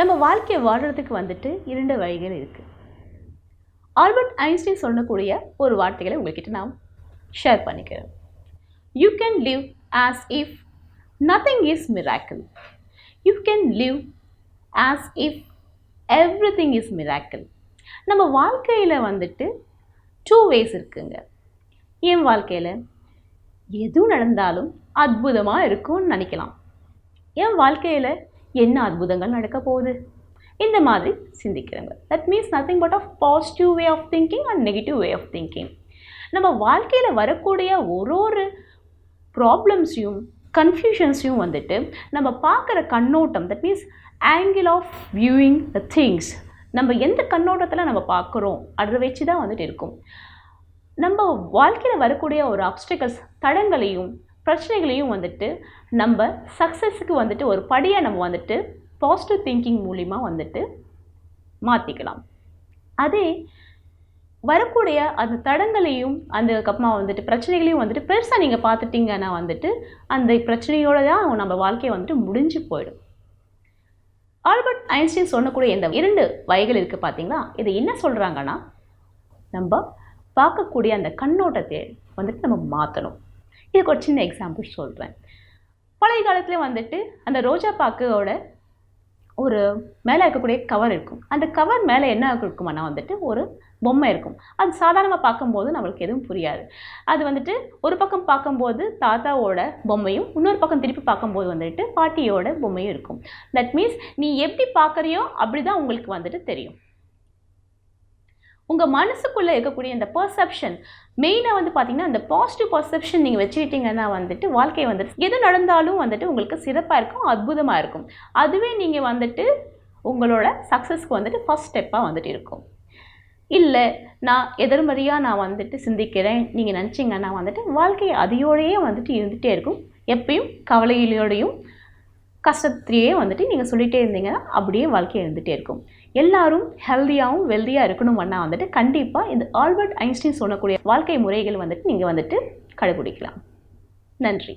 நம்ம வாழ்க்கையை வாழ்கிறதுக்கு வந்துட்டு இரண்டு வழிகள் இருக்குது ஆல்பர்ட் ஐன்ஸ்டைன் சொல்லக்கூடிய ஒரு வார்த்தைகளை உங்கள்கிட்ட நான் ஷேர் பண்ணிக்கிறேன். You can live as if nothing is miracle you can live as if everything is miracle நம்ம வாழ்க்கையில் வந்துட்டு டூ வேஸ் இருக்குங்க. என் வாழ்க்கையில் எது நடந்தாலும் அற்புதமாக இருக்கும்னு நினைக்கலாம். என் வாழ்க்கையில் என்ன அற்புதங்கள் நடக்க போகுது? இந்த மாதிரி சிந்திக்கிறவங்க. That means nothing but of positive way of thinking and negative way of thinking நம்ம வாழ்க்கையில் வரக்கூடிய ஒரு ஒரு ப்ராப்ளம்ஸையும் கன்ஃபியூஷன்ஸையும் வந்துட்டு நம்ம பார்க்குற கண்ணோட்டம் that means angle of viewing the things நம்ம எந்த கண்ணோட்டத்தில் நம்ம பார்க்குறோம்? அதை வச்சு தான் வந்துட்டு இருக்கும். நம்ம வாழ்க்கையில் வரக்கூடிய ஒரு அப்டிக்கல்ஸ் தடங்களையும் பிரச்சனைகளையும் வந்துட்டு நம்ம சக்ஸஸுக்கு வந்துட்டு ஒரு படியாக நம்ம வந்துட்டு பாசிட்டிவ் திங்கிங் மூலிமா வந்துட்டு மாற்றிக்கலாம் அதே வரக்கூடிய அந்த தடங்களையும் அதுக்கப்புறமா வந்துட்டு பிரச்சனைகளையும் வந்துட்டு பெருசாக நீங்கள் பார்த்துட்டிங்கன்னா வந்துட்டு அந்த பிரச்சனையோடு தான் நம்ம வாழ்க்கையை வந்துட்டு முடிஞ்சு போயிடும். ஆல்பர்ட் ஐன்ஸ்டீன் சொன்னக்கூடிய இந்த இரண்டு வகைகள் இருக்குது பார்த்தீங்களா? இதை என்ன சொல்கிறாங்கன்னா நம்ம பார்க்கக்கூடிய அந்த கண்ணோட்டத்தை வந்துட்டு நம்ம மாற்றணும் இதுக்கு ஒரு சின்ன எக்ஸாம்பிள் சொல்கிறேன் பழைய காலத்தில் வந்துட்டு அந்த ரோஜா பாக்கோட ஒரு மேலே இருக்கக்கூடிய கவர் இருக்கும். அந்த கவர் மேலே என்ன இருக்குமானா வந்துட்டு ஒரு பொம்மை இருக்கும். அது சாதாரணமாக பார்க்கும்போது நம்மளுக்கு எதுவும் புரியாது. அது வந்துட்டு ஒரு பக்கம் பார்க்கும்போது தாத்தாவோட பொம்மையும் இன்னொரு பக்கம் திருப்பி பார்க்கும்போது வந்துட்டு பாட்டியோட பொம்மையும் இருக்கும். தட் மீன்ஸ் நீ எப்படி பார்க்குறியோ அப்படி தான் உங்களுக்கு வந்துட்டு தெரியும். உங்கள் மனசுக்குள்ளே இருக்கக்கூடிய இந்த பர்செப்ஷன் மெயினாக வந்து பார்த்தீங்கன்னா அந்த பாசிட்டிவ் பர்செப்ஷன் நீங்கள் வச்சுக்கிட்டீங்கன்னா வந்துட்டு வாழ்க்கை வந்துட்டு எது நடந்தாலும் வந்துட்டு உங்களுக்கு சிறப்பாக இருக்கும் அற்புதமாக இருக்கும். அதுவே நீங்கள் வந்துட்டு உங்களோட சக்ஸஸ்க்கு வந்துட்டு ஃபஸ்ட் ஸ்டெப்பாக வந்துட்டு இருக்கும். இல்லை நான் எதிர்மறையாக நான் வந்துட்டு சிந்திக்கிறேன் நீங்கள் நினச்சிங்கன்னா வந்துட்டு வாழ்க்கை அதையோடையே வந்துட்டு இருந்துகிட்டே இருக்கும். எப்பயும் கவலையிலோடையும் கஷ்டத்திலேயே வந்துட்டு நீங்கள் சொல்லிகிட்டே இருந்தீங்கன்னா அப்படியே வாழ்க்கை இருந்துகிட்டே இருக்கும். எல்லாரும் ஹெல்த்தியாகவும் வெல்தியாக இருக்கணும்னா வந்துட்டு கண்டிப்பாக இந்த ஆல்பர்ட் ஐன்ஸ்டீன் சொல்லக்கூடிய வாழ்க்கை முறைகள் வந்துட்டு நீங்கள் வந்துட்டு கடைபிடிக்கலாம். நன்றி.